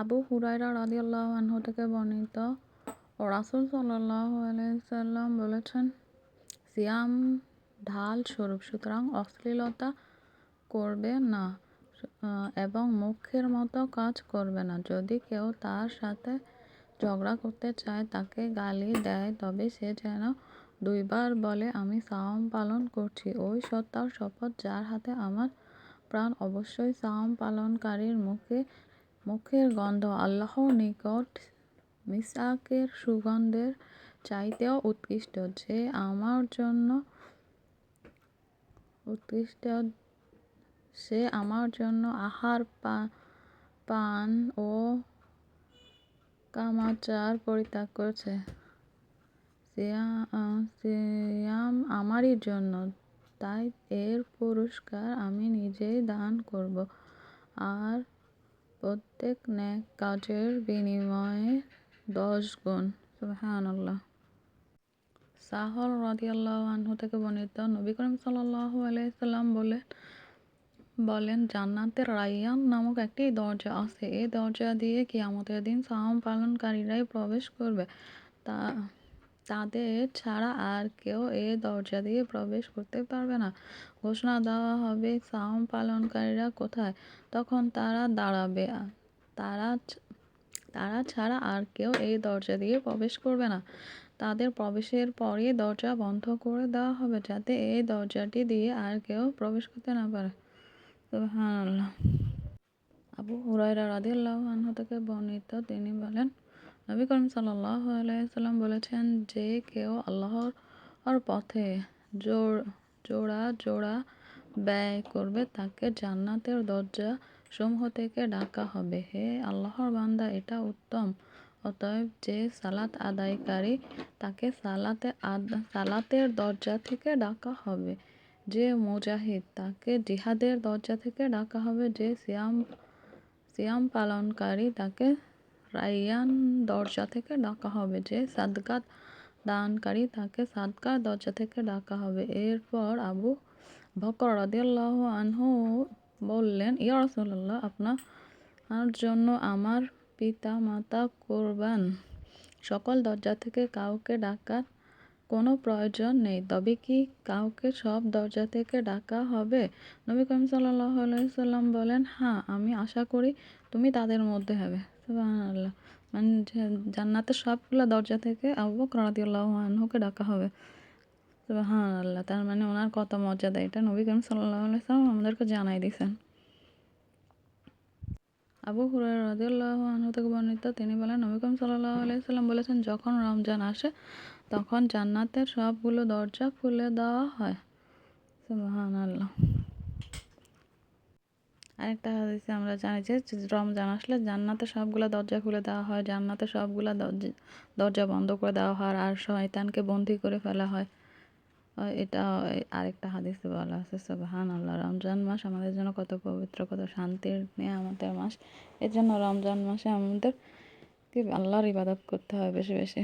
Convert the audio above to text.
আবু হুরায়রা রাদিয়াল্লাহু আনহু থেকে বর্ণিত। রাসূল বলেছেন, সিয়াম, ঢাল, স্বরূপ, সুতরাং অশ্লীলতা করবে না এবং মুখের মতো কাজ করবে না। যদি কেউ তার সাথে ঝগড়া করতে চায়, তাকে গালি দেয়, তবে সে যেন দুইবার বলে, আমি সাওম পালন করছি। ওই সত্তার শপথ যার হাতে আমার প্রাণ, অবশ্যই সাওম পালনকারীর মুখে মুখের গন্ধ আল্লাহর নিকট মিসআকের সুগন্ধের চাইতেও উৎকৃষ্ট। যে আমার জন্য উৎকৃষ্ট, সে আমার জন্য আহার পান ও কামাচার পরিত্যাগ করেছে। আমারই জন্য, তাই এর পুরস্কার আমি নিজেই দান করব। আর প্রত্যেক ন্যাক কাজের বিনিময়ে দশ গুণ, সুবহানাল্লাহ। সাহল রাদিয়াল্লাহু আনহু থেকে বর্ণিত নবী করিম সাল্লাল্লাহু আলাইহি সাল্লাম বলেন, জান্নাতের রাইয়ান নামক একটি দরজা আছে। এই দরজা দিয়ে কিয়ামতের দিন সাওম পালনকারীরাই প্রবেশ করবে। তা তাদের ছাড়া আর কেউ এ দরজা দিয়ে প্রবেশ করতে পারবে না। ঘোষণা দেওয়া হবে সাওম পালনকারীরা কোথায়? তখন তারা দাঁড়াবে। তারা তারা ছাড়া আর কেউ এই দরজা দিয়ে প্রবেশ করবে না। তাদের প্রবেশের পরই দরজা বন্ধ করে দেওয়া হবে যাতে এই দরজাটি দিয়ে আর কেউ প্রবেশ করতে না পারে। সুবহানাল্লাহ। আবু হুরায়রা রাদিয়াল্লাহু আনহু থেকে বর্ণিত তিনি বলেন নবী করিম সাল্লাল্লাহু আলাইহি সাল্লাম বলেছেন যে কেউ আল্লাহর পথে জোর, জোড়া জোড়া ব্যয় করবে তাকে জান্নাতের দরজা সমূহ থেকে ডাকা হবে। হে আল্লাহর বান্দা, এটা উত্তম। অতএব যে সালাত আদায়কারী, তাকে সালাতে সালাতের দরজা থেকে ডাকা হবে। যে মুজাহিদ, তাকে জিহাদের দরজা থেকে ডাকা হবে। যে সিয়াম সিয়াম পালনকারী, তাকে রাইয়ান দরজা থেকে ডাকা হবে যে সাদকাত দানকারী তাকে সাদকার দরজা থেকে ডাকা হবে। এরপর আবু বকর রাদিয়াল্লাহু আনহু বললেন, ইয়া রাসূলুল্লাহ, আপনার জন্য আমার পিতা মাতা কোরবান। সকল দরজা থেকে কাউকে ডাকার কোনো প্রয়োজন নেই। তবে কি কাউকে সব দরজা থেকে ডাকা হবে? নবী করিম সাল্লাম বলেন হ্যাঁ আমি আশা করি তুমি তাদের মধ্যে হবে। সুবহানাল্লাহ। মানে জান্নাতের সবগুলো দরজা থেকে আবু বকর রাদিয়াল্লাহু আনহুকে ডাকা হবে। হ্যাঁ আল্লাহ তার মানে ওনার কত মর্যাদা? এটা নবী করিম সাল্লাল্লাহু সাল্লাম আমাদেরকে জানাই দিয়েছেন। আবু হুরায়রা রাদিয়াল্লাহু আনহু থেকে বর্ণিত তিনি বলেন, নবী করিম সাল্লাল্লাহু আলাইহি সাল্লাম বলেছেন, যখন রমজান আসে তখন জান্নাতের সবগুলো দরজা খুলে দেওয়া হয়। সুবহানাল্লাহ। আরেকটা হাদিসে আমরা জানি যে, রমজান আসলে জান্নাতে সবগুলো দরজা খুলে দেওয়া হয়, জান্নাতে সবগুলো দরজা বন্ধ করে দেওয়া হয়, আর শয়তানকে বন্দি করে ফেলা হয়। এটা আরেকটা হাদিসে বলা আছে সুবহান আল্লাহ রমজান মাস আমাদের জন্য কত পবিত্র, কত শান্তির নিয়ে আমাদের মাস। এর জন্য রমজান মাসে আমাদের কি, আল্লাহর ইবাদত করতে হয় বেশি বেশি।